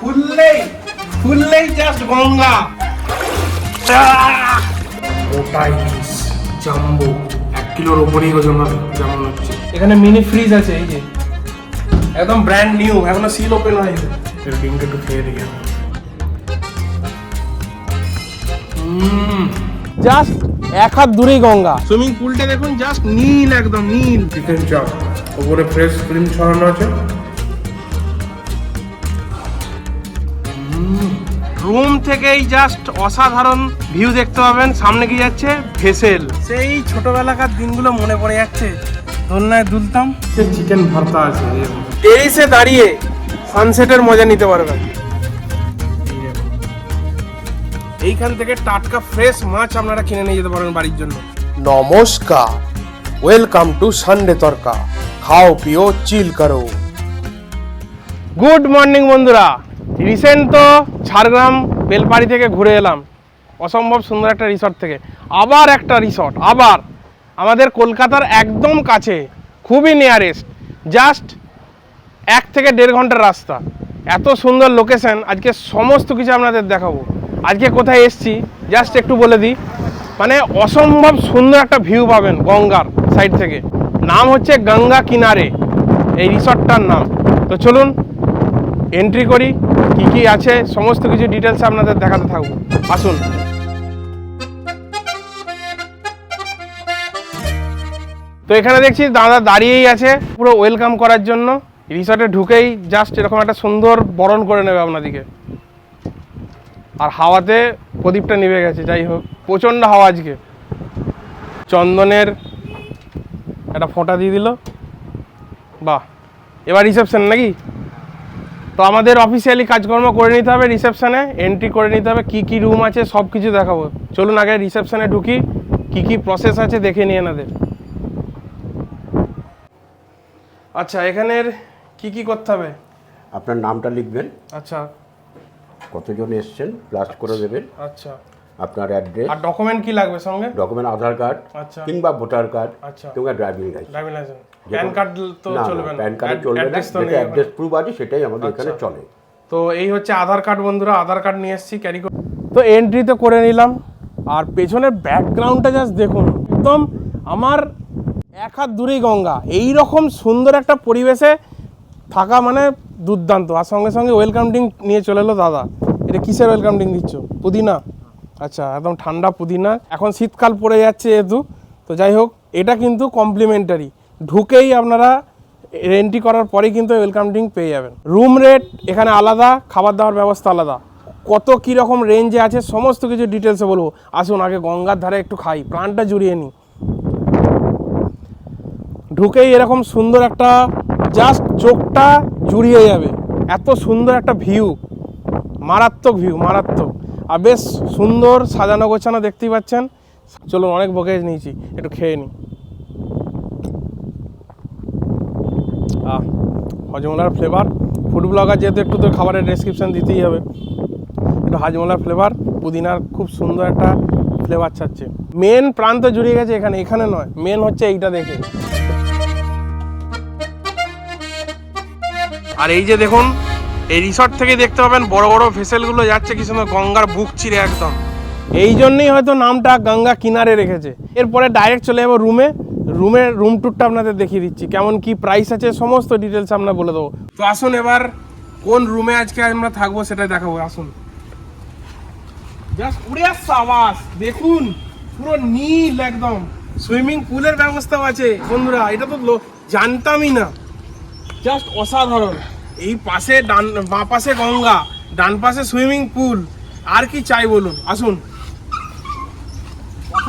খুললেই খুললেই জাস্ট গঙ্গা। ওটাই জাম্বো এক কিলোর ওপরেই ওজন হবে যেমন হচ্ছে। এখানে মিনি ফ্রিজ আছে এই যে। একদম ব্র্যান্ড নিউ এখনও সিল ওপেন হয়নি। এর ডিমটা একটু খেয়ে দেখি জাস্ট এক হাত দূরেই গঙ্গা। সুইমিং পুলটা দেখুন জাস্ট নীল একদম নীল। চিকেন চপ উপরে ফ্রেশ ক্রিম ছড়ানো আছে। থেকেই জাস্ট অসাধারণ ভিউ দেখতে পাবেন। সামনে কি যাচ্ছে? ভেসেল। সেই ছোটবেলাকার দিনগুলো মনে পড়ে যাচ্ছে। দোলনায় দুলতাম। চিকেন ভর্তা আছে। টেরিসে দাঁড়িয়ে সানসেটের মজা নিতে পারবেন। এইখান থেকে টাটকা ফ্রেশ মাছ আপনারা কিনে নিয়ে যেতে পারবেন বাড়ির জন্য। নমস্কার। ওয়েলকাম টু সানডে তরকা খাও পিও চিল করো। গুড মর্নিং বন্ধুরা। রিসেন্ট তো ঝাড়গ্রাম বেলপাড়ি থেকে ঘুরে এলাম। অসম্ভব সুন্দর একটা রিসর্ট থেকে। আবার একটা রিসর্ট আবার। আমাদের কলকাতার একদম কাছে, খুবই নিয়ারেস্ট জাস্ট এক থেকে দেড় ঘণ্টার রাস্তা। এত সুন্দর লোকেশন আজকে সমস্ত কিছু আপনাদের দেখাবো। আজকে কোথায় এসছি জাস্ট একটু বলে দিই। মানে অসম্ভব সুন্দর একটা ভিউ পাবেন গঙ্গার সাইড থেকে। নাম হচ্ছে গঙ্গা কিনারে, এই রিসর্টটার নাম। তো চলুন এন্ট্রি করি। কি কি আছে, সমস্ত কিছু ডিটেলস আপনাদের দেখাতে থাকব। আসুন। তো এখানে দেখছি দাদা দাঁড়িয়েই আছে, পুরো ওয়েলকাম করার জন্য। রিসর্টে ঢুকেই জাস্ট এরকম একটা সুন্দর বরণ করে নেবে আপনাদিকে আর হাওয়াতে প্রদীপটা নিভে গেছে, যাই হোক, প্রচণ্ড হাওয়া আজকে। চন্দনের একটা ফোঁটা দিয়ে দিল। বাহ, এবার রিসেপশন নাকি? তো আমাদের অফিসিয়ালি কাজকর্ম করে নিতে হবে রিসেপশনে এন্ট্রি করে নিতে হবে কি কি রুম আছে সব কিছু দেখাবো। চলুন আগে রিসেপশনে ঢুকি কি কি প্রসেস আছে দেখে নিয়ে এনাদের। আচ্ছা এখানের কি কি করতে হবে? আপনার নামটা লিখবেন। আচ্ছা। কতজন এসছেন প্লাস করে দেবেন। আচ্ছা। আপনার অ্যাড্রেস আর ডকুমেন্ট কি লাগবে সঙ্গে? ডকুমেন্ট আধার কার্ড আচ্ছা। কিংবা ভোটার কার্ড আচ্ছা। কিংবা driving licence driving licence pan card তো চলবে না। প্যান কার্ড চলবে না যেটা অ্যাড্রেস প্রুফ আছে সেটাই আমাদের এখানে আচ্ছা। চলে। তো এই হচ্ছে আধার কার্ড বন্ধুরা আধার কার্ড নিয়ে এসেছি ক্যারি করে তো এন্ট্রি তো করে নিলাম। আর পেছনের ব্যাকগ্রাউন্ডটা জাস্ট দেখুন। একদম আমার এক হাত দূরেই গঙ্গা। এই রকম সুন্দর একটা পরিবেশে থাকা মানে দুর্দান্ত। আর সঙ্গে সঙ্গে ওয়েলকাম ড্রিঙ্ক নিয়ে চলে এলো দাদা। এটা কিসের ওয়েলকাম ড্রিঙ্ক দিচ্ছ? পুদিনা? আচ্ছা একদম ঠান্ডা পুদিনা। এখন শীতকাল পড়ে যাচ্ছে যেহেতু তো যাই হোক এটা কিন্তু কমপ্লিমেন্টারি ঢুকেই আপনারা এন্ট্রি করার পরেই কিন্তু ওয়েলকাম ড্রিঙ্ক পেয়ে যাবেন। রুম রেট এখানে আলাদা, খাবার দাবার ব্যবস্থা আলাদা। কত কী রকম রেঞ্জে আছে সমস্ত কিছু ডিটেলসে বলব। আসুন, আগে গঙ্গার ধারে একটু খাই, প্রাণটা জুড়িয়ে নিই। ঢুকেই এরকম সুন্দর একটা জাস্ট চোখটা জুড়িয়ে যাবে। এত সুন্দর একটা ভিউ মারাত্মক ভিউ মারাত্মক। আর বেশ সুন্দর সাজানো গোছানো দেখতেই পাচ্ছেন। চলুন, অনেক বকে নিয়েছি, একটু খেয়ে নিই। হজমলার ফ্লেভার ফুড ব্লগার যেহেতু একটু তো খাবারের ডেসক্রিপশন দিতেই হবে। একটু হাজমলার ফ্লেভার পুদিনার খুব সুন্দর একটা ফ্লেভার ছাড়ছে। মেন প্রান্ত জুড়িয়ে গেছে এখানে এখানে নয়। মেন হচ্ছে এইটা দেখে। আর এই যে দেখুন, এই রিসর্ট থেকে দেখতে পাবেন বড় বড় ভেসেলগুলো যাচ্ছে কি সুন্দর গঙ্গার বুক চিরে একদম। এই জন্যই হয়তো নামটা গঙ্গা কিনারে রেখেছে। এরপরে ডাইরেক্ট চলে যাব রুমে রুমের রুম ট্যুরটা আপনাদের দেখিয়ে দিচ্ছি। কেমন কি প্রাইস আছে, সমস্ত ডিটেলস আমরা বলে দেবো। তো আসুন এবার, কোন রুমে আজকে আমরা থাকব সেটাই দেখাবো। আসুন। জাস্ট উড়ে আওয়াজ। দেখুন, পুরো নীল একদম। সুইমিং পুলের ব্যবস্থাও আছে। বন্ধুরা, এটা তো জানতামই না। জাস্ট অসাধারণ। এই পাশে ডান বাঁ পাশে গঙ্গা, ডান পাশে সুইমিং পুল আর কি চাই বলুন? আসুন।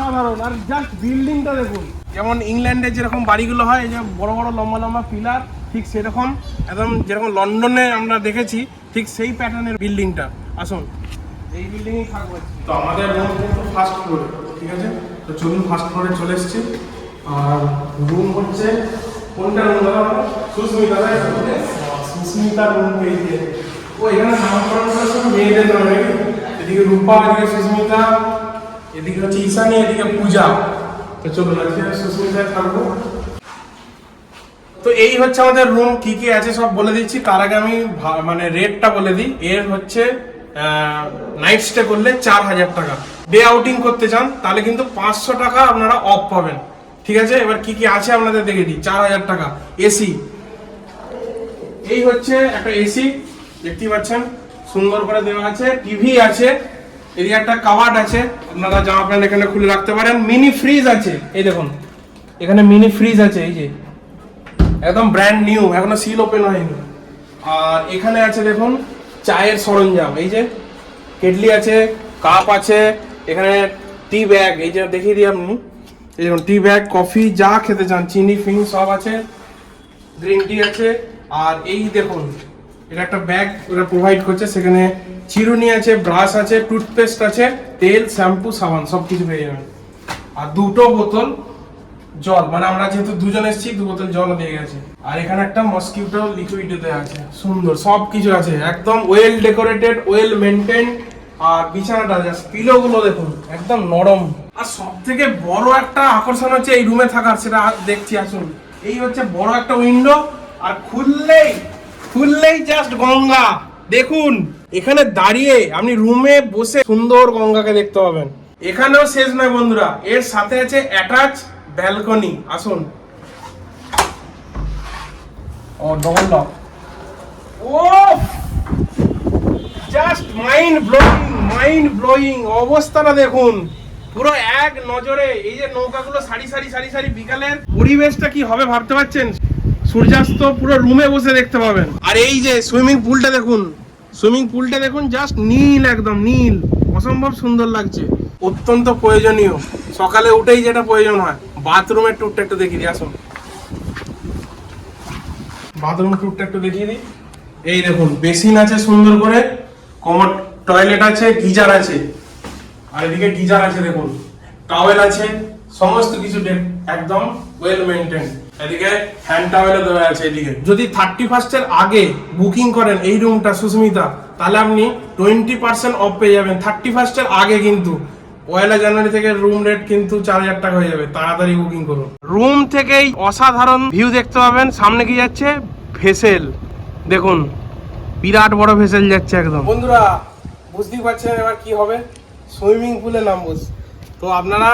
অসাধারণ। আর জাস্ট বিল্ডিংটা দেখুন। যেমন ইংল্যান্ডে যেরকম বাড়িগুলো হয় যে বড় বড় লম্বা লম্বা পিলার, ঠিক সেরকম একদম যেরকম লন্ডনে আমরা দেখেছি, ঠিক সেই প্যাটার্নের বিল্ডিংটা আসুন। এই বিল্ডিংই থাকব তো আমাদের রুম কিন্তু ফার্স্ট ফ্লোরে ঠিক আছে? তো চলুন ফার্স্ট ফ্লোরে চলে এসেছি। আর রুম হচ্ছে, কোনটা রুম দাদা সুস্মিতা সুস্মিতা রুম পেয়েছে ও, এখানে নামকরণ করে সব মেয়েদের নামে এদিকে রূপা, এদিকে সুস্মিতা। এদিকে হচ্ছে ঈশানী, এদিকে পূজা। তো চলুন, আজকে সুস্মিতায় থাকব। তো এই হচ্ছে আমাদের রুম কি কি আছে সব বলে দিচ্ছি। তার আগে আমি মানে রেটটা বলে দিই। এর হচ্ছে নাইট স্টে করলে চার হাজার টাকা। ডে আউটিং করতে চান, তাহলে কিন্তু পাঁচশো টাকা আপনারা অফ পাবেন। ঠিক আছে? এবার কি কি আছে আপনাদের দেখে দিই। চার হাজার টাকা। এসি এই হচ্ছে একটা এসি দেখতেই পাচ্ছেন, সুন্দর করে দেওয়া আছে। টিভি আছে। এদিকে একটা কাবার্ড আছে, আপনারা জামা প্যান্ট এখানে খুলে রাখতে পারেন। মিনি ফ্রিজ আছে, এই দেখুন, এখানে মিনি ফ্রিজ আছে, এই যে। একদম ব্র্যান্ড নিউ এখনও সিল ওপেন হয়নি। আর এখানে আছে দেখুন, চায়ের সরঞ্জাম, এই যে, কেটলি আছে, কাপ আছে, এখানে টি ব্যাগ এই যে দেখিয়ে দিই আপনি। এই দেখুন টি ব্যাগ কফি যা খেতে চান, চিনি ফিনি সব আছে গ্রিন টি আছে, আর এই দেখুন এটা একটা ব্যাগ ওরা প্রোভাইড করছে। সেখানে চিরুনি আছে ব্রাশ আছে টুথপেস্ট আছে, তেল শ্যাম্পু সাবান সব কিছু পেয়ে যাবেন। আর দুটো বোতল জল। মানে আমরা যেহেতু দুজন এসেছি, দু বোতল জল দিয়ে গেছে। আর এখানে একটা মসকিউটো লিকুইড দেওয়া আছে। সুন্দর সব কিছু আছে। একদম ওয়েল ডেকোরেটেড ওয়েল মেনটেন আর বিছানাটা জাস্ট পিলো গুলো দেখুন, একদম নরম। আর সব থেকে বড় একটা আকর্ষণ হচ্ছে এই রুমে থাকার, সেটা দেখছি। আসুন। এই হচ্ছে বড় একটা উইন্ডো আর খুললেই খুললেই জাস্ট গঙ্গা। দেখুন, এখানে দাঁড়িয়ে আপনি রুমে বসে সুন্দর গঙ্গাকে দেখতে পাবেন। এখানেও শেষ নয় বন্ধুরা, এর সাথে আছে অ্যাটাচ ব্যালকনি আসুন। ও ডবল লক ও just mind blowing mind blowing অবস্থাটা দেখুন, পুরো এক নজরে এই যে নৌকাগুলো সারি সারি সারি সারি বিকালের পরিবেশটা কি হবে ভাবতে পারছেন? সূর্যাস্ত পুরো রুমে বসে দেখতে পাবেন। আর এই যে সুইমিং পুলটা দেখুন সুইমিং পুলটা দেখুন জাস্ট নীল একদম, নীল। অসম্ভব সুন্দর লাগছে। অত্যন্ত প্রয়োজনীয়। সকালে উঠেই যেটা প্রয়োজন হয়। বাথরুমের টুরটা একটু দেখিয়ে দিই, আসুন। বাথরুম টুরটা একটু দেখিয়ে দিই। এই দেখুন, বেসিন আছে সুন্দর করে। কমন টয়লেট আছে, গিজার আছে। আর এদিকে গিজার আছে, দেখুন। টাওয়েল আছে। সমস্ত কিছু একদম ওয়েল মেনটেন এদিকে হ্যান্ড টাওয়েল দেওয়া আছে এদিকে। যদি থার্টি ফার্স্টের আগে বুকিং করেন এই রুমটা সুস্মিতা, তাহলে আপনি টোয়েন্টি পার্সেন্ট অফ পেয়ে যাবেন। থার্টি ফার্স্টের আগে কিন্তু পয়লা জানুয়ারি থেকে রুম রেট কিন্তু চার হাজার টাকা হয়ে যাবে। তাড়াতাড়ি বুকিং করুন। রুম থেকেই অসাধারণ ভিউ দেখতে পাবেন। সামনে কি যাচ্ছে? ভেসেল। দেখুন, বিরাট বড় ভেসেল যাচ্ছে একদম। বন্ধুরা, বুঝতেই পারছেন এবার কি হবে? সুইমিং পুলে নামবো। তো আপনারা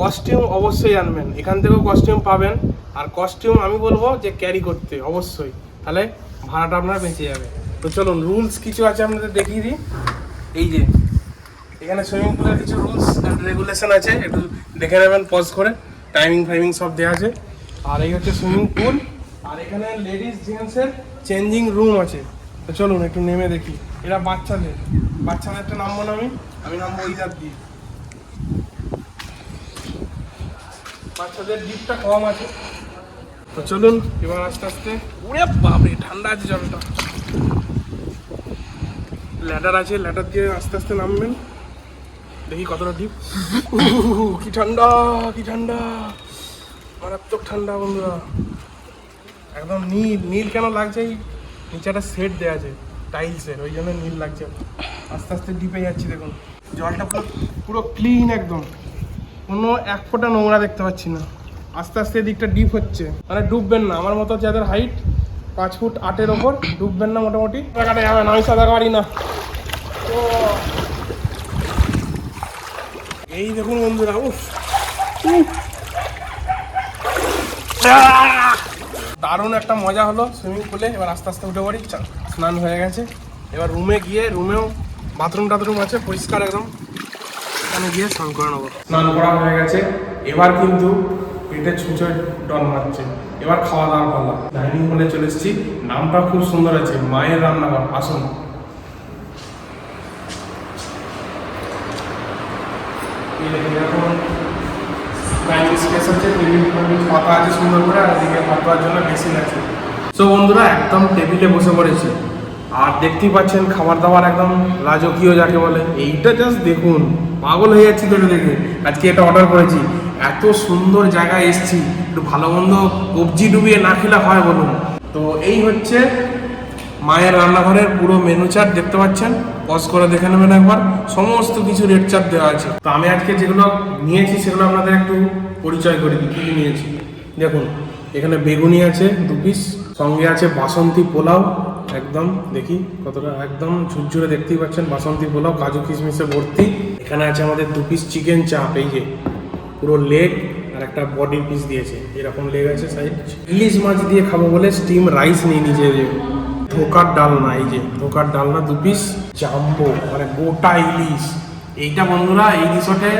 কস্টিউম অবশ্যই আনবেন। এখান থেকেও কস্টিউম পাবেন। আর কস্টিউম আমি বলব যে ক্যারি করতে, অবশ্যই। তাহলে ভাড়াটা আপনার বেঁচে যাবে। তো চলুন রুলস কিছু আছে আপনাদের দেখিয়ে দিই। এই যে, এখানে সুইমিং পুলের কিছু রুলস অ্যান্ড রেগুলেশন আছে। একটু দেখে নেবেন পজ করে। টাইমিং ফাইমিং সব দেওয়া আছে। আর এই হচ্ছে সুইমিং পুল আর এখানে লেডিস জেন্টসের চেঞ্জিং রুম আছে। তো চলুন, একটু নেমে দেখি। এরা বাচ্চাদের। বাচ্চাদেরটা নামবো না আমি? আমি নামবো ইদার দিয়ে। বাচ্চাদের ডিপটা কম আছে। তো চলুন, এবার আস্তে আস্তে। উড়ে বাপরে, ঠান্ডা আছে জলটা। ল্যাডার আছে, ল্যাডার দিয়ে আস্তে আস্তে নামবেন। দেখি কতটা ডিপ কি ঠান্ডা কি ঠান্ডা। মারাত্মক ঠান্ডা, বন্ধুরা। একদম নীল নীল কেন লাগছে? এই নিচে একটা সেট দেওয়া আছে টাইলসের ওই জন্য নীল লাগছে। আস্তে আস্তে ডিপে যাচ্ছি, দেখুন। জলটা পুরো পুরো ক্লিন একদম। কোনো এক ফোঁটা নোংরা দেখতে পাচ্ছি না। আস্তে আস্তে এদিকটা ডিপ হচ্ছে। মানে ডুববেন না। আমার মতো যাদের হাইট পাঁচ ফুট আটের ওপর, ডুববেন না মোটামুটি। না, আমি সাঁতার পারি না। তো এই দেখুন বন্ধুরা। দারুণ একটা মজা হলো সুইমিং পুলে। এবার আস্তে আস্তে উঠে পড়ি। স্নান হয়ে গেছে। এবার রুমে গিয়ে রুমেও বাথরুম টাথরুম আছে, পরিষ্কার একদম। এখানে গিয়ে স্নান করে নেব। স্নান করা হয়ে গেছে। এবার কিন্তু পেটে ছুঁচোয় ডন মারছে। এবার খাওয়া দাওয়া পালা ডাইনিং হলে চলে এসেছি। নামটা খুব সুন্দর আছে। মায়ের রান্নাঘর। আসুন। সুন্দর করে, আর এদিকে ভাত জন্য বেসিন আছে। তো বন্ধুরা, একদম টেবিলে বসে পড়েছে। আর দেখতেই পাচ্ছেন, খাবার দাবার একদম রাজকীয় যাকে বলে। এইটা জাস্ট দেখুন, পাগল হয়ে যাচ্ছি তো এটা দেখে। আজকে এটা অর্ডার করেছি। এত সুন্দর জায়গায় এসেছি। একটু ভালো মন্দ কবজি ডুবিয়ে না খেলে হয় বলুন। তো এই হচ্ছে মায়ের রান্নাঘরের পুরো মেনু চার্ট দেখতে পাচ্ছেন? পজ করে দেখে নেবেন একবার। সমস্ত কিছু রেট চার্ট দেওয়া আছে। তো আমি আজকে যেগুলো নিয়েছি, সেগুলো আপনাদের একটু পরিচয় করে দিই। কী নিয়েছি? দেখুন, এখানে বেগুনি আছে দু পিস সঙ্গে আছে বাসন্তী পোলাও একদম, দেখি কতটা, একদম ঝুরঝুরে দেখতেই পাচ্ছেন বাসন্তী পোলাও, কাজু কিশমিশে ভর্তি। এখানে আছে আমাদের দু পিস চিকেন চাপ এই যে, পুরো লেগ আর একটা বডি পিস দিয়েছে। এরকম লেগ আছে সাইড ইলিশ মাছ দিয়ে খাব বলে স্টিম রাইস নিয়ে যে, ধোকার ডালনা এই যে, ধোকার ডালনা দু পিস জাম্বো মানে গোটা ইলিশ। এইটা বন্ধুরা, এই রিসোর্টে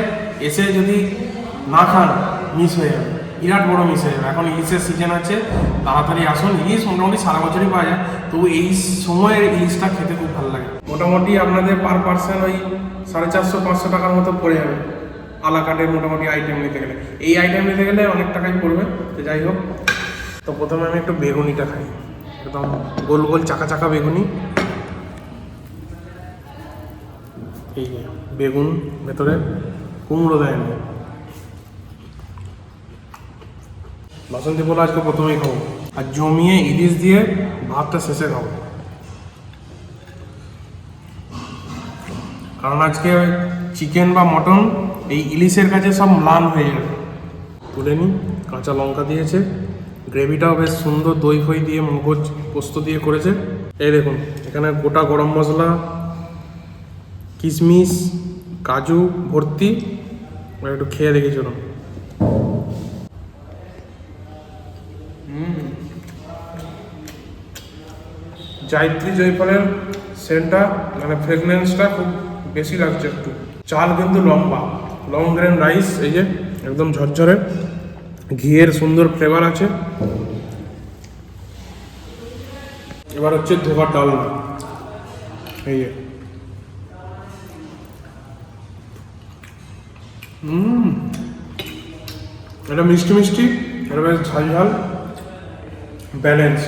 এসে যদি না খান মিস হয়ে যাবে। বিরাট বড় মিস হয়ে যাবে। এখন ইলিশের সিজন আছে তাড়াতাড়ি আসুন। ইলিশ মোটামুটি সারা বছরই পাওয়া যায়। তো এই সময়ের ইলিশটা খেতে খুব ভালো লাগে। মোটামুটি আপনাদের পার পার্সন ওই সাড়ে চারশো, পাঁচশো টাকার মতো পড়ে যাবে। আলা কার্ডের মোটামুটি আইটেম নিতে গেলে। এই আইটেম নিতে গেলে অনেক টাকাই পড়বে। তো যাই হোক, তো প্রথমে আমি একটু বেগুনিটা খাই। একদম গোল গোল চাকা চাকা বেগুনি। এই বেগুন ভেতরে কুমড়ো দেয় না বাসন্তী পোলা আজকে প্রথমেই খাব। আর জমিয়ে ইলিশ দিয়ে ভাতটা শেষে খাব। কারণ আজকে চিকেন বা মটন এই ইলিশের কাছে সব ম্লান হয়ে যাবে। তুলে নিই, কাঁচা লঙ্কা দিয়েছে। গ্রেভিটাও বেশ সুন্দর দই ফই দিয়ে মগজ পোস্ত দিয়ে করেছে। এই দেখুন, এখানে গোটা গরম মশলা, কিশমিশ, কাজু, ভর্তি একটু খেয়ে দেখি জায়ত্রী জয়ফলের সেন্টটা মানে ফ্রেগনেন্সটা খুব বেশি লাগছে একটু। চাল কিন্তু লম্বা লং গ্রেন রাইস এই যে একদম ঝরঝরে। ঘিয়ের সুন্দর ফ্লেভার আছে। এবার হচ্ছে ধোকার ডালনা এই যে। হুম। এটা মিষ্টি মিষ্টি এটা বেশ ঝাল ঝাল। ব্যালেন্স,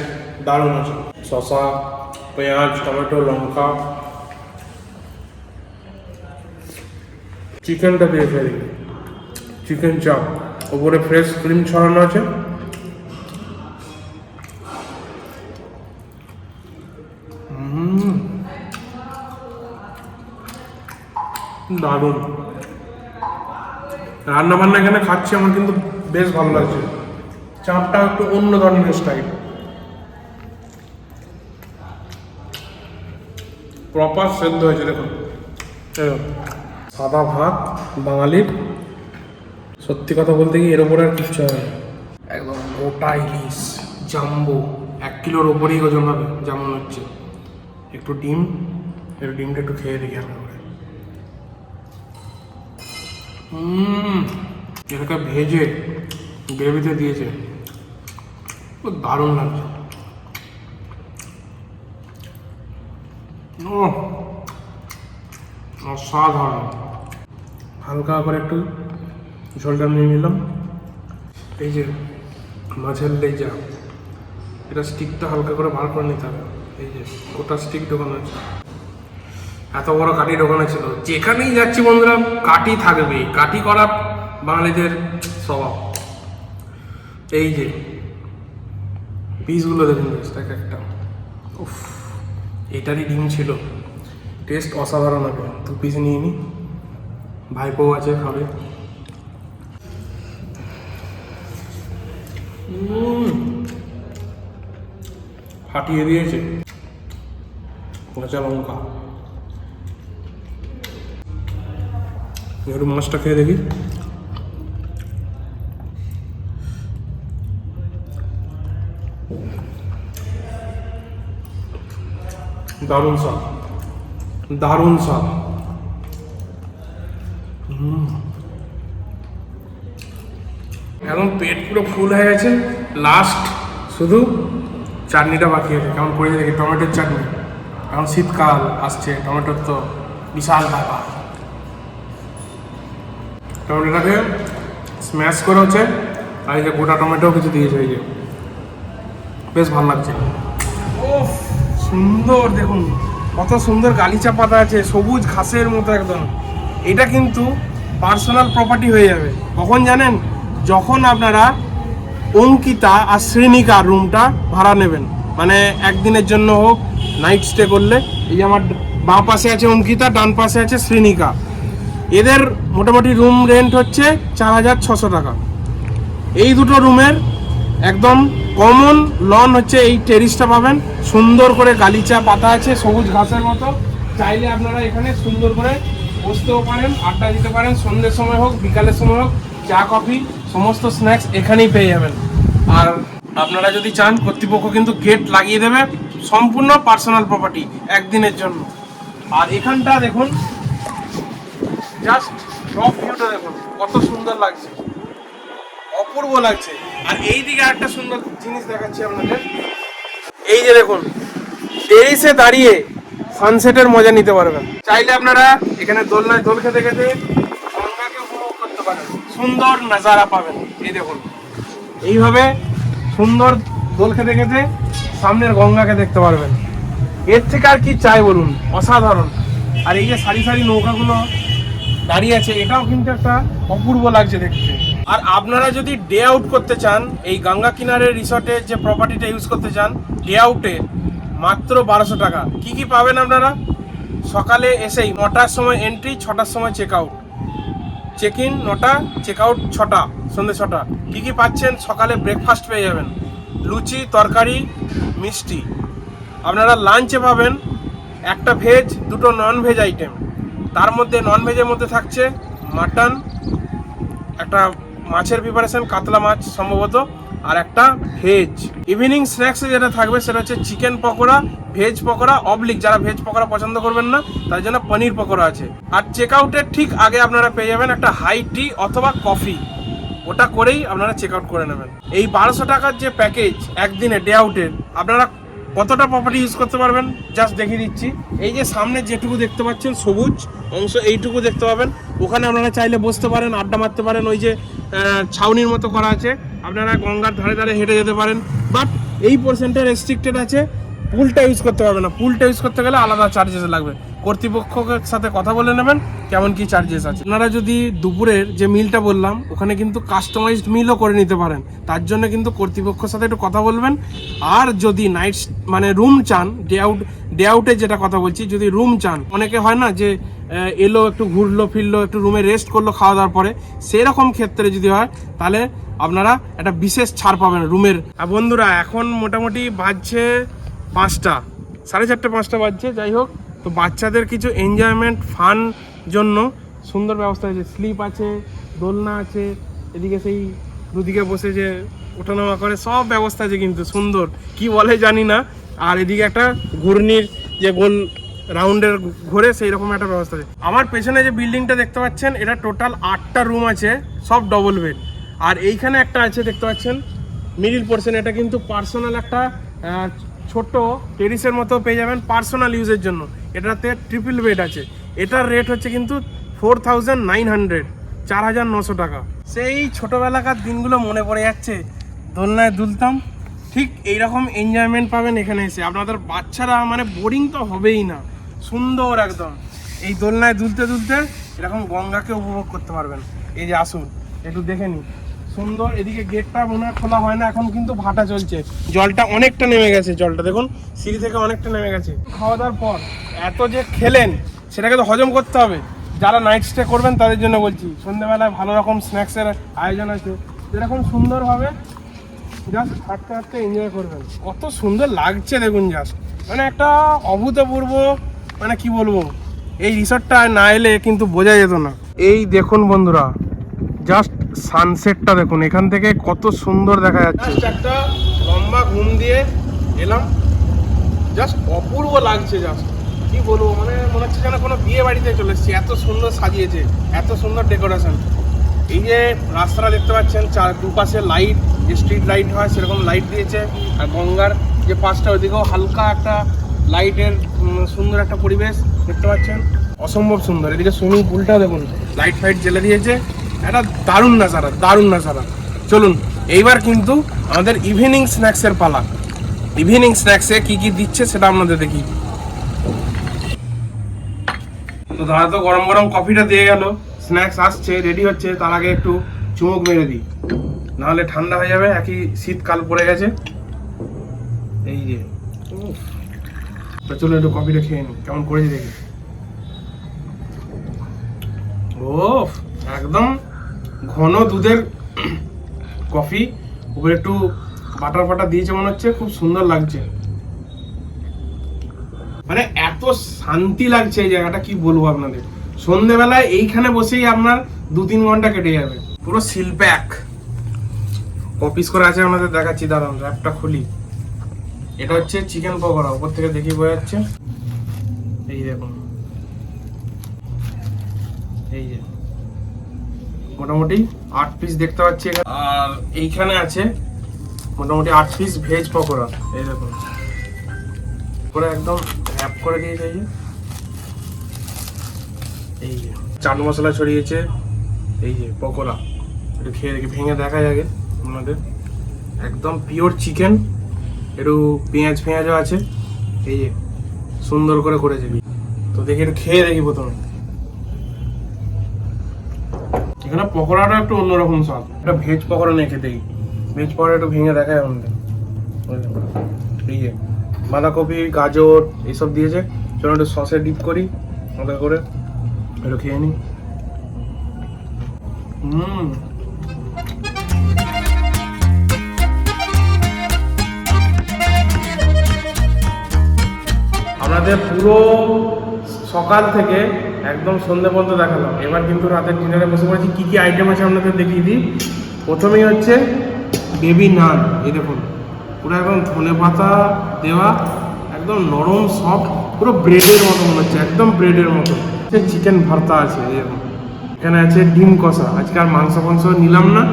দারুণ আছে। শসা পেঁয়াজ টমেটো লঙ্কা চিকেনটা দিয়ে ফেলি চিকেন চাপ ওপরে ফ্রেশ ক্রিম ছড়ানো আছে। দারুণ। রান্না বান্না এখানে খাচ্ছি, আমার কিন্তু বেশ ভালো লাগছে। চাপটা একটু অন্য ধরনের স্টাইল প্রপার সেদ্ধ হয়েছে, দেখুন। সাদা ভাত, বাঙালির। সত্যি কথা বলতে কি, এর ওপরে আর কিচ্ছু না। একদম গোটা ইলিশ, জাম্বো, এক কিলোর ওপরেই ওজন হবে, যেমন হচ্ছে। একটু ডিম, একটু ডিমটা একটু খেয়ে দেখি আমরা করে। এটাকে ভেজে গ্রেভিতে দিয়েছে। দারুণ লাগছে। অসাধারণ। হালকা করে একটু ঝোলটা নিয়ে নিলাম। এই যে মাছের লেজা, এটা স্টিকটা হালকা করে বার করে নিতে হবে। এই যে গোটা স্টিক ঢোকানো আছে। এত বড় কাঠি ঢোকানো ছিল। যেখানেই যাচ্ছি বন্ধুরা, কাঠি থাকবে। কাঠি করা বাঙালিদের স্বভাব। এই যে পিসগুলো দেখুন just একটা। উফ। এটারই ডিম ছিল। টেস্ট অসাধারণ হবে। দু পিস নিয়ে নিই ভাইপো আছে, খাবে। ফাটিয়ে দিয়েছে। কাঁচা লঙ্কা। একটু মাছটা খেয়ে দেখি। দারুণ স্বাদ। দারুণ হুম। এখন পেট পুরো ফুল হয়ে গেছে। লাস্ট শুধু চাটনিটা বাকি আছে। কেমন করে দেখি? টমেটোর চাটনি। এখন শীতকাল আসছে, টমেটোর তো বিশাল ব্যাপার। টমেটোটাকে স্ম্যাশ করে হচ্ছে, আর এই যে গোটা টমেটো কিছু দিয়েছে, এই যে। বেশ ভালো লাগছে। সুন্দর, দেখুন, কত সুন্দর গালিচা পাতা আছে, সবুজ ঘাসের মতো একদম। এটা কিন্তু পার্সোনাল প্রপার্টি হয়ে যাবে। কখন জানেন? যখন আপনারা অঙ্কিতা আর শ্রেণিকার রুমটা ভাড়া নেবেন। মানে একদিনের জন্য হোক নাইট স্টে করলে। এই যে আমার বাঁ পাশে আছে অঙ্কিতা, ডান পাশে আছে শ্রেণিকা এদের মোটামুটি রুম রেন্ট হচ্ছে চার হাজার ছশো টাকা। এই দুটো রুমের একদম কমন লন হচ্ছে এই টেরিসটা পাবেন। সুন্দর করে গালিচা পাতা আছে, সবুজ ঘাসের মতো। চাইলে আপনারা এখানে সুন্দর করে বসতেও পারেন, আড্ডা দিতে পারেন, সন্ধ্যের সময় হোক, বিকালের সময় হোক, চা, কফি, সমস্ত স্ন্যাক্স এখানেই পেয়ে যাবেন। আর আপনারা যদি চান, কর্তৃপক্ষ কিন্তু গেট লাগিয়ে দেবে সম্পূর্ণ পার্সোনাল প্রপার্টি একদিনের জন্য। আর এখানটা দেখুন জাস্ট টপ ভিউটা দেখুন, কত সুন্দর লাগছে। অপূর্ব লাগছে। আর এই দিকে একটা সুন্দর জিনিস দেখাচ্ছি আপনাদের। এই যে দেখুন টেরিসে দাঁড়িয়ে সানসেটের মজা নিতে পারবেন। চাইলে আপনারা এখানে দোলনায় দোল খেতে খেতে গঙ্গাকে উপভোগ করতে পারেন। সুন্দর নাজারা পাবেন। এই দেখুন, এইভাবে সুন্দর দোল খেতে খেতে সামনের গঙ্গাকে দেখতে পারবেন। এর থেকে আর কি চাই বলুন? অসাধারণ। আর এই যে সারি সারি নৌকাগুলো দাঁড়িয়ে আছে, এটাও কিন্তু একটা অপূর্ব লাগছে দেখতে। আর আপনারা যদি ডে আউট করতে চান, এই গঙ্গা কিনারে রিসর্টে যে প্রপার্টিটা ইউজ করতে চান ডে আউটে মাত্র বারোশো টাকা। কি কি পাবেন আপনারা? সকালে এসেই নটার সময় এন্ট্রি ছটার সময় চেক আউট চেক ইন নটা চেক আউট ছটা, সন্ধ্যে ছটা। কী কী পাচ্ছেন? সকালে ব্রেকফাস্ট পেয়ে যাবেন। লুচি, তরকারি, মিষ্টি। আপনারা লাঞ্চে পাবেন একটা ভেজ দুটো নন ভেজ আইটেম তার মধ্যে নন ভেজের মধ্যে থাকছে মাটন একটা মাছের প্রিপারেশন কাতলা মাছ সম্ভবত, আর একটা ভেজ ইভিনিং স্ন্যাক্সে যেটা থাকবে, সেটা হচ্ছে চিকেন পকোড়া ভেজ পকোড়া অবলিক যারা ভেজ পকোড়া পছন্দ করবেন না, তার জন্য পনির পকোড়া আছে। আর চেক আউটের ঠিক আগে আপনারা পেয়ে যাবেন একটা হাই টি অথবা কফি ওটা করেই আপনারা চেক আউট করে নেবেন। এই বারোশো টাকার যে প্যাকেজ একদিনে ডে আউটের আপনারা কতটা প্রপার্টি ইউজ করতে পারবেন? জাস্ট দেখিয়ে দিচ্ছি। এই যে সামনে যেটুকু দেখতে পাচ্ছেন, সবুজ অংশ, এইটুকু দেখতে পাবেন। ওখানে আপনারা চাইলে বসতে পারেন, আড্ডা মারতে পারেন, ওই যে ছাউনির মতো করা আছে। আপনারা গঙ্গার ধারে ধারে হেঁটে যেতে পারেন। বাট এই পোর্শনটা রেস্ট্রিক্টেড আছে। পুলটা ইউজ করতে পারবে না। পুলটা ইউজ করতে গেলে আলাদা চার্জেস লাগবে। কর্তৃপক্ষের সাথে কথা বলে নেবেন, কেমন কি চার্জেস আছে। আপনারা যদি দুপুরের যে মিলটা বললাম, ওখানে কিন্তু কাস্টমাইজড মিলও করে নিতে পারেন। তার জন্য কিন্তু কর্তৃপক্ষের সাথে একটু কথা বলবেন। আর যদি নাইট মানে রুম চান ডে আউট ডে আউটে যেটা কথা বলছি, যদি রুম চান, অনেকে হয় না যে এলো, একটু ঘুরলো, ফিরলো, একটু রুমে রেস্ট করল, খাওয়া দাওয়ার পরে, সেরকম ক্ষেত্রে যদি হয়, তাহলে আপনারা একটা বিশেষ ছাড় পাবেন রুমের আর বন্ধুরা, এখন মোটামুটি বাজছে পাঁচটা, সাড়ে চারটে, পাঁচটা বাজছে, যাই হোক। তো বাচ্চাদের কিছু এনজয়মেন্ট ফান জন্য সুন্দর ব্যবস্থা আছে স্লিপ আছে, দোলনা আছে, এদিকে সেই দুদিকে বসে যে ওঠানামা করে, সব ব্যবস্থা আছে কিন্তু সুন্দর। কি বলে জানি না। আর এদিকে একটা ঘূর্ণির যে গোল রাউন্ডের ঘুরে সেই রকম একটা ব্যবস্থা আছে। আমার পেছনে যে বিল্ডিংটা দেখতে পাচ্ছেন, এটা টোটাল আটটা রুম আছে, সব ডবল বেড আর এইখানে একটা আছে, দেখতে পাচ্ছেন? মিডিল পোর্শন এটা কিন্তু পার্সোনাল একটা ছোট টেরিসের মতো পেয়ে যাবেন পার্সোনাল ইউজের জন্য। এটাতে ট্রিপল বেড আছে। এটার রেট হচ্ছে কিন্তু ফোর থাউজেন্ড নাইন হান্ড্রেড চার হাজার নশো টাকা। সেই ছোটোবেলাকার দিনগুলো মনে পড়ে যাচ্ছে। দোলনায় দুলতাম। ঠিক এইরকম এনজয়মেন্ট পাবেন এখানে এসে। আপনাদের বাচ্চারা মানে বোরিং তো হবেই না। সুন্দর একদম। এই দোলনায় দুলতে দুলতে এরকম গঙ্গাকে উপভোগ করতে পারবেন। এই যে আসুন, একটু দেখে নিন। সুন্দর, এদিকে গেটটা মনে হয় খোলা হয় না, এখন কিন্তু ভাটা চলছে। জলটা অনেকটা নেমে গেছে, জলটা। দেখুন, সিঁড়ি থেকে অনেকটা নেমে গেছে। খাওয়া দাওয়ার পর এত যে খেলেন, সেটাকে তো হজম করতে হবে। যারা নাইট স্টে করবেন, তাদের জন্য বলছি, সন্ধ্যেবেলায় ভালো রকম স্ন্যাক্সের আয়োজন আছে। যেরকম সুন্দরভাবে জাস্ট হাঁটতে হাঁটতে এনজয় করবেন। কত সুন্দর লাগছে, দেখুন জাস্ট মানে একটা অভূতপূর্ব মানে কি বলব, এই রিসর্টটা না এলে কিন্তু বোঝা যেত না। এই দেখুন বন্ধুরা জাস্ট সানসেটটা দেখুন, এখান থেকে কত সুন্দর দেখা যাচ্ছে। একটা লম্বা ঘুম দিয়ে এলাম। জাস্ট অপূর্ব লাগছে জাস্ট কি বলব মানে মনে হচ্ছে যেন কোনো বিয়ে বাড়িতে চলে এসেছি। এত সুন্দর সাজিয়েছে, এত সুন্দর ডেকোরেশন এই যে রাস্তাটা দেখতে পাচ্ছেন, চার দুপাশে লাইট যে স্ট্রিট লাইট হয়, সেরকম লাইট দিয়েছে। আর গঙ্গার যে পাশটা, ওইদিকেও হালকা একটা লাইটের সুন্দর একটা পরিবেশ দেখতে পাচ্ছেন। অসম্ভব সুন্দর। এদিকে সুইমিং পুলটাও দেখুন। লাইট ফাইট জ্বেলে দিয়েছে। একটা দারুণ নাজারা দারুণ নাজারা। চলুন, এইবার কিন্তু আমাদের ইভিনিং স্ন্যাক্সের পালা। ইভিনিং স্ন্যাক্সে কি কি দিচ্ছে সেটা আপনাদের দেখি। তো দাদা তো গরম গরম কফিটা দিয়ে গেল। স্ন্যাক্স আসছে রেডি হচ্ছে, তার আগে একটু চুমুক মেরে দিই। নাহলে ঠান্ডা হয়ে যাবে, একই শীতকাল পড়ে গেছে। এই যে তো চলো একটু কফিটা খেয়ে নিই, কেমন করেছি দেখি। ও একদম ঘন দুধের কফি, উপরে একটু বাটার ফাটা দিয়েছে মনে হচ্ছে, খুব সুন্দর লাগছে। মানে এত শান্তি লাগছে এই জায়গাটা, কি বলব আপনাদের? সন্ধেবেলায় এইখানে বসেই আপনার দু তিন ঘণ্টা কেটে যাবে। পুরো প্যাক কপিস করে আছে আমাদের দেখাচ্ছি, দাঁড়ান, র্যাপটা খুলি। এটা হচ্ছে চিকেন পকোড়া, উপর থেকে দেখি বোঝা যাচ্ছে। এই দেখুন। এই যে। মোটামুটি আট পিস দেখতে পাচ্ছি আর এইখানে আছে মোটামুটি আট পিস ভেজ পকোড়া। এই দেখুন। করে একদম র্যাপ করে দিয়েছে। এই যে এই যে চাট মশলা ছড়িয়েছে। এই যে, পকোড়া। একটু খেয়ে দেখি, ভেঙে দেখা যাবে আপনাদের একদম পিওর চিকেন একটু পেঁয়াজ, পেঁয়াজও আছে। এই যে, সুন্দর করে করেছে। তো দেখি, একটু খেয়ে দেখি প্রথমে। এখানে পকোড়াটা একটু অন্যরকম স্বাদ। একটা ভেজ পকোড়া নিয়ে খেতে। ভেজ পকোড়া একটু ভেঙে দেখায় আমাদের। বুঝলেন? বাঁধাকপি, গাজর এইসব দিয়েছে। চলো একটু সসে ডিপ করি হালকা করে। একটু খেয়ে নিই। হুম। আপনাদের পুরো সকাল থেকে একদম সন্ধে পর্যন্ত দেখালাম। এবার কিন্তু রাতের ডিনারে বসে পড়েছি। কী কী আইটেম আছে আপনাদের দেখিয়ে দিই? প্রথমেই হচ্ছে বেবি নান এই দেখুন, পুরো একদম ধনে পাতা দেওয়া, একদম নরম সফট পুরো ব্রেডের মতো মনে হচ্ছে, একদম ব্রেডের মতো। চিকেন ভর্তা আছে দেখুন। এখানে আছে ডিম কষা। আজকে আর মাংস ফাংস নিলাম না।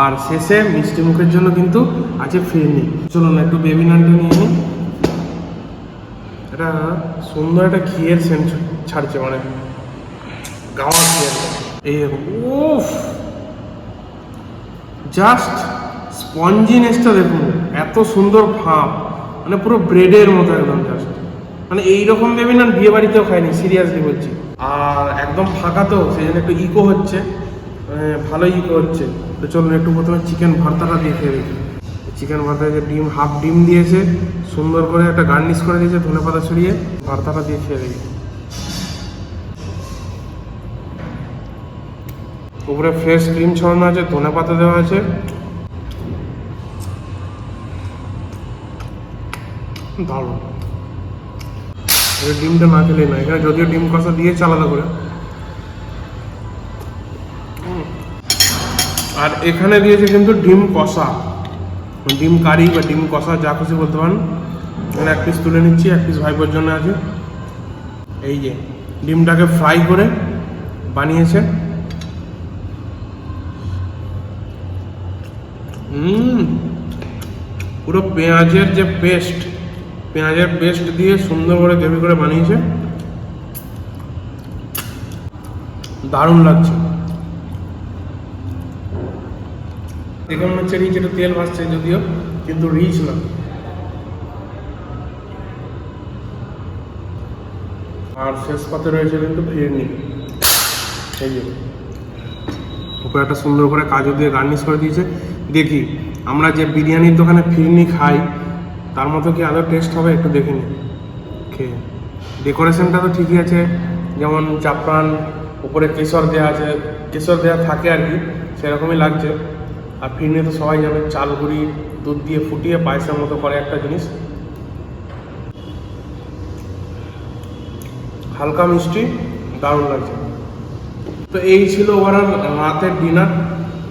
আর শেষে মিষ্টি মুখের জন্য কিন্তু আছে ফিরনি চলুন একটু বেবি নানটা নিয়ে নিই। এটা সুন্দর একটা ঘিয়ের সেন্ট ছাড়ছে মানে। গাওয়া এই উফ! জাস্ট স্পঞ্জিনেসটা দেখুন, এত সুন্দর ভাব মানে পুরো ব্রেডের মতো একদম জাস্ট মানে এইরকম দেবে না বিয়ে বাড়িতেও খাইনি সিরিয়াসলি বলছি। আর একদম ফাঁকা তো সেই জন্য একটু ইকো হচ্ছে। মানে ভালো ইকো হচ্ছে। তো চলুন একটু প্রথমে চিকেন ভর্তাটা দিয়ে খেয়ে দেখি। চিকেন ভর্তায় যে ডিম হাফ ডিম দিয়েছে, সুন্দর করে একটা গার্নিশ করে দিয়েছে ধনে পাতা ছড়িয়ে, ভর্তাটা দিয়ে খেয়ে দেখি। উপরে ফ্রেশ ক্রিম ছড়ানো আছে, ধনে পাতা দেওয়া আছে। দারুণ। ডিমটা না খেলেই না এখানে যদিও ডিম কষা দিয়েছে আলাদা করে। আর এখানে দিয়েছে কিন্তু ডিম কষা। ডিম কারি বা ডিম কষা, যা খুশি বলতে পারেন। এখানে এক পিস তুলে নিচ্ছি, এক পিস ভাইপোর জন্য আছে। এই যে, ডিমটাকে ফ্রাই করে বানিয়েছে। হুম। পুরো পেঁয়াজের যে পেস্ট পেঁয়াজের পেস্ট দিয়ে সুন্দর করে গ্রেভি করে বানিয়েছে। দারুণ লাগছে। দেখে মনে হচ্ছে রিচ তেল ভাসছে যদিও, কিন্তু রিচ না। আর শেষ পাতে রয়েছে কিন্তু ফিরনি। এই যে উপরে একটা সুন্দর করে কাজু দিয়ে গার্নিশ করে দিয়েছে। দেখি। আমরা যে বিরিয়ানির দোকানে ফিরনি খাই, তার মতো কি আদৌ টেস্ট হবে একটু দেখে নিই খেয়ে ডেকোরেশনটা তো ঠিকই আছে, যেমন চাপড়ান উপরে কেশর দেওয়া আছে, কেশর দেওয়া থাকে আর কি, সেরকমই লাগছে। আর ফিরনি তো সবাই যাবে চাল গুঁড়ি, দুধ দিয়ে ফুটিয়ে পায়েসের মতো করে একটা জিনিস। হালকা মিষ্টি, দারুণ লাগছে। তো এই ছিল ওভারঅল রাতের ডিনার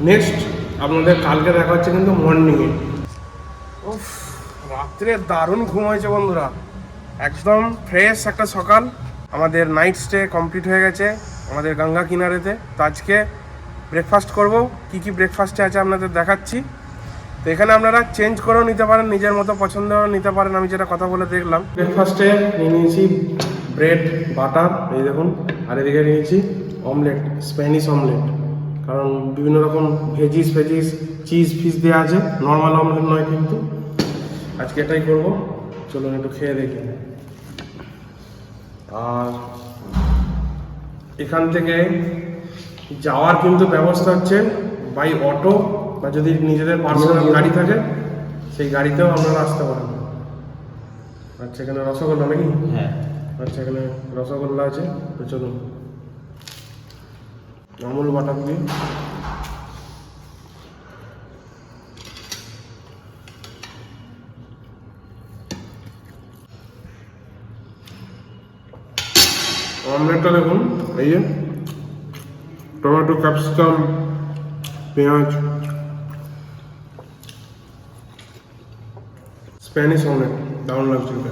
নেক্সট আপনাদের কালকে দেখা হচ্ছে কিন্তু মর্নিংয়ে উফ রাত্রে দারুণ ঘুম হয়েছে বন্ধুরা। একদম ফ্রেশ একটা সকাল। আমাদের নাইট স্টে কমপ্লিট হয়ে গেছে আমাদের গঙ্গা কিনারেতে। তো আজকে ব্রেকফাস্ট করব। কি কি ব্রেকফাস্টে আছে আপনাদের দেখাচ্ছি। তো এখানে আপনারা চেঞ্জ করেও নিতে পারেন নিজের মতো পছন্দ নিতে পারেন। আমি যেটা কথা বলে দেখলাম। ব্রেকফাস্টে নিয়ে নিয়েছি ব্রেড বাটার এই দেখুন। আর এদিকে নিয়েছি অমলেট স্প্যানিশ অমলেট কারণ বিভিন্ন রকম ভেজিস ফেজিস চিজ ফিজ দেওয়া আছে। নর্মাল অমলেট নয় কিন্তু। আজকে এটাই করব। চলুন একটু খেয়ে দেখি। আর এখান থেকে যাওয়ার কিন্তু ব্যবস্থা হচ্ছে বাই অটো বা যদি নিজেদের পার্সোনাল গাড়ি থাকে সেই গাড়িতেও আপনারা আসতে পারেন। আচ্ছা এখানে রসগোল্লা নাকি? হ্যাঁ। আচ্ছা এখানে রসগোল্লা আছে। তো চলুন। নর্মাল বাটার দিয়ে। অমলেটটা দেখুন, এই যে। টমেটো, ক্যাপসিকাম, পেঁয়াজ। স্প্যানিশ অমলেট, দারুণ লাগছে এটা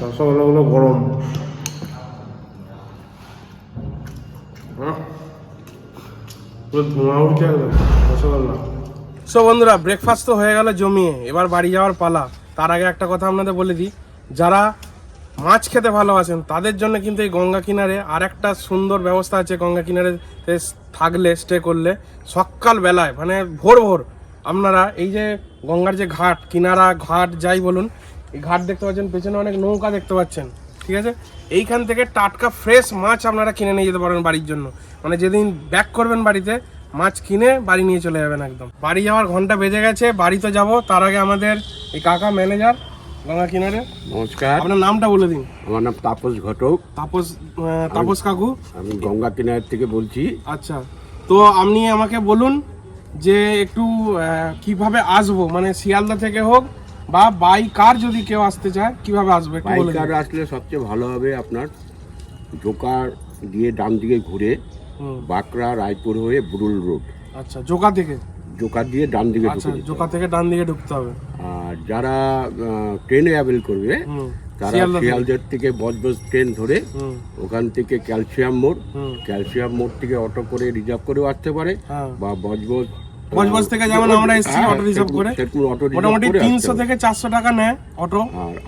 রসগোল্লাগুলো গরম। সো বন্ধুরা ব্রেকফাস্ট তো হয়ে গেল জমিয়ে। এবার বাড়ি যাওয়ার পালা। তার আগে একটা কথা আপনাদের বলে দিই। যারা মাছ খেতে ভালোবাসেন, তাদের জন্য কিন্তু এই গঙ্গা কিনারে আর একটা সুন্দর ব্যবস্থা আছে। গঙ্গা কিনারে থাকলে স্টে করলে সকাল বেলায় মানে ভোর ভোর। আপনারা এই যে গঙ্গার যে ঘাট, কিনারা ঘাট যাই বলুন, এই ঘাট দেখতে পাচ্ছেন, পেছনে অনেক নৌকা দেখতে পাচ্ছেন। ঠিক আছে? এইখান থেকে টাটকা ফ্রেশ মাছ আপনারা কিনে নিয়ে যেতে পারবেন বাড়ির জন্য। মানে যেদিন ব্যাক করবেন বাড়িতে মাছ কিনে বাড়ি নিয়ে চলে যাবেন একদম। বাড়ি যাওয়ার ঘণ্টা বেজে গেছে বাড়ি তো যাব তার আগে আমাদের এই কাকা ম্যানেজার গঙ্গা কিনারে। নমস্কার। আপনার নামটা বলে দিন। আমার নাম তাপস ঘটক। তাপস তাপস কাকু। আমি গঙ্গা কিনার থেকে বলছি। আচ্ছা। তো আপনি আমাকে বলুন যে একটু কীভাবে আসব? মানে শিয়ালদা থেকে হোক বা বাই কার যদি কেউ আসতে চায় কীভাবে আসবে? বলে দিন। আসলে সবচেয়ে ভালো হবে আপনার জোকার দিয়ে ডান দিকে ঘুরে বাঁকড়া রায়পুর হয়ে বুরুল রোড। আচ্ছা জোকা থেকে? জোকার দিয়ে ডান দিকে আচ্ছা জোকা থেকে ডান দিকে ঢুকতে হবে। আর যারা ট্রেনে অ্যাভেল করবে তারা। শিয়ালদের থেকে বজবজ ট্রেন ধরে ওখান থেকে ক্যালসিয়াম মোড়। ক্যালসিয়াম মোড় থেকে অটো করে রিজার্ভ করেও আসতে পারে হ্যাঁ। বা বজবজ বজবজ থেকে যেমন আমরা এসেছি অটো রিজার্ভ করে মোটামুটি তিনশো থেকে চারশো টাকা নেয় অটো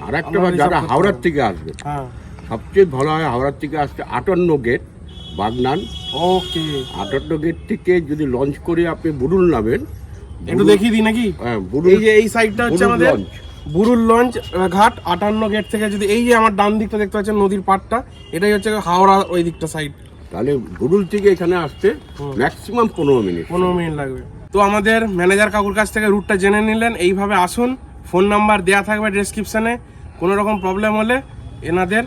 আর বার যারা হাওড়ার থেকে আসবে হ্যাঁ। সবচেয়ে ভালো হয় হাওড়ার থেকে আসতে আটান্ন গেট বাগনান। ওকে। আটান্ন গেট থেকে যদি লঞ্চ করে আপনি বুরুল নামেন একটু দেখিয়ে দিই নাকি? হ্যাঁ এই যে এই সাইডটা হচ্ছে আমাদের লঞ্চ। বুরুল লঞ্চ ঘাট আটান্ন গেট থেকে যদি এই যে আমার ডান দিকটা দেখতে পাচ্ছেন নদীর পাড়টা এটাই হচ্ছে হাওড়া ওই দিকটা সাইড তাহলে বুরুল থেকে এখানে আসতে ম্যাক্সিমাম পনেরো মিনিট পনেরো মিনিট লাগবে। তো আমাদের ম্যানেজার কাকুর কাছ থেকে রুটটা জেনে নিলেন। এইভাবে আসুন ফোন নাম্বার দেওয়া থাকবে ডেসক্রিপশানে কোনো রকম প্রবলেম হলে এনাদের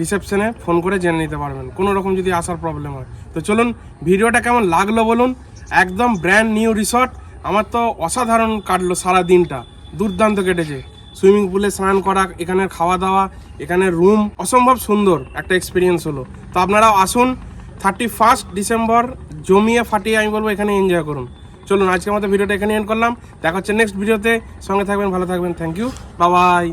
রিসেপশনে ফোন করে জেনে নিতে পারবেন। কোনো রকম যদি আসার প্রবলেম হয়। তো চলুন, ভিডিওটা কেমন লাগল বলুন? একদম ব্র্যান্ড নিউ রিসর্ট আমার তো অসাধারণ কাটলো সারা দিনটা। দুর্দান্ত কেটেছে। সুইমিং পুলে স্নান করা, এখানের খাওয়া দাওয়া, এখানের রুম অসম্ভব সুন্দর একটা এক্সপিরিয়েন্স হলো। তো আপনারাও আসুন থার্টি ফার্স্ট ডিসেম্বর জমিয়ে ফাটিয়ে আমি বলব এখানে এনজয় করুন। চলুন আজকে আমাদের ভিডিওটা এখানে এন্ড করলাম। দেখা হচ্ছে নেক্সট ভিডিওতে। সঙ্গে থাকবেন, ভালো থাকবেন। থ্যাংক ইউ বাবাই